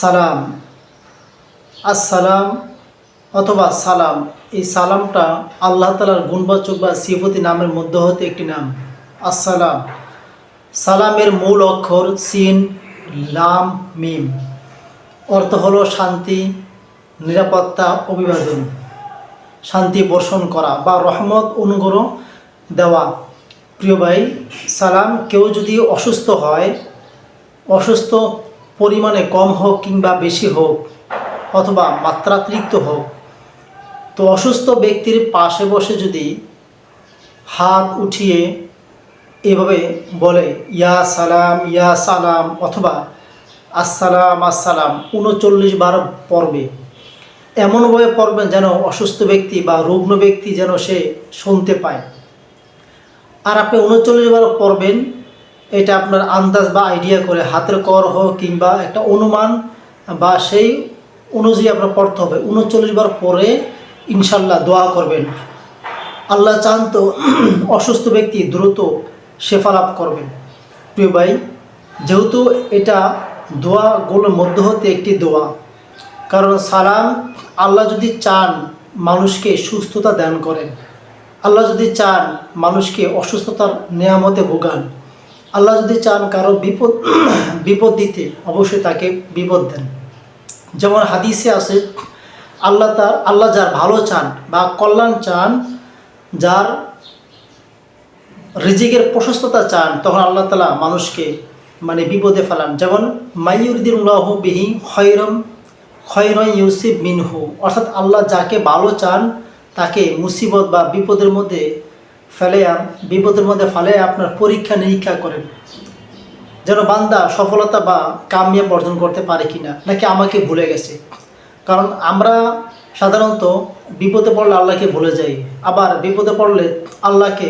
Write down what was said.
সালাম। আসসালাম অথবা সালাম। এই সালামটা আল্লাহ তালার গুণবাচক বা সিফতি নামের মধ্য হতে একটি নাম। আসসালাম। সালামের মূল অক্ষর সিন, লাম, মিম। অর্থ হলো শান্তি, নিরাপত্তা, অভিবাদন। শান্তি বর্ষণ করা বা রহমত অনুগ্রহ দেওয়া। প্রিয় ভাই, সালাম কেউ যদি অসুস্থ হয়, অসুস্থ পরিমাণে কম হোক কিংবা বেশি হোক অথবা মাত্রাতিরিক্ত হোক, তো অসুস্থ ব্যক্তির পাশে বসে যদি হাত উঠিয়ে এভাবে বলে, ইয়া সালাম ইয়া সালাম অথবা, আসসালাম আসসালাম উনচল্লিশ বার পড়বে। এমনভাবে পড়বেন যেন অসুস্থ ব্যক্তি বা রুগ্ন ব্যক্তি যেন সে শুনতে পায়। আর আপনি উনচল্লিশ বার পড়বেন এটা আপনার আন্দাজ বা আইডিয়া করে হাতের কর হোক কিংবা একটা অনুমান বা সেই অনুযায়ী আপনার পড়তে হবে। উনচল্লিশ বার পরে ইনশাল্লাহ দোয়া করবেন। আল্লাহ চান তো অসুস্থ ব্যক্তি দ্রুত শেফা লাভ করবেন। প্রিয় ভাই, যেহেতু এটা দোয়াগুলোর মধ্য হতে একটি দোয়া, কারণ সালাম আল্লাহ যদি চান মানুষকে সুস্থতা দান করেন। আল্লাহ যদি চান মানুষকে অসুস্থতার নিয়ামতে ভোগান আল্লাহ যদি চান কারও বিপদ বিপদ দিতে, অবশ্যই তাকে বিপদ দেন। যেমন হাদিসে আছে, আল্লাহ তার, আল্লাহ যার ভালো চান বা কল্যাণ চান, যার রিজিকের প্রশস্ততা চান, তখন আল্লাহ তালা মানুষকে মানে বিপদে ফেলান। যেমন মাইয়ুদ্দিনুল্লাহ বিহি খয়রম খয়রম ইউসিফ মিনহু। অর্থাৎ আল্লাহ যাকে ভালো চান, তাকে মুসিবত বা বিপদের মধ্যে ফেলে বিপদের মধ্যে ফেলে আপনার পরীক্ষা নিরীক্ষা করেন। যেন বান্দা সফলতা বা কামিয়া অর্জন করতে পারে কি না নাকি আমাকে ভুলে গেছে? কারণ আমরা সাধারণত বিপদে পড়লে আল্লাহকে ভুলে যাই, আবার বিপদে পড়লে আল্লাহকে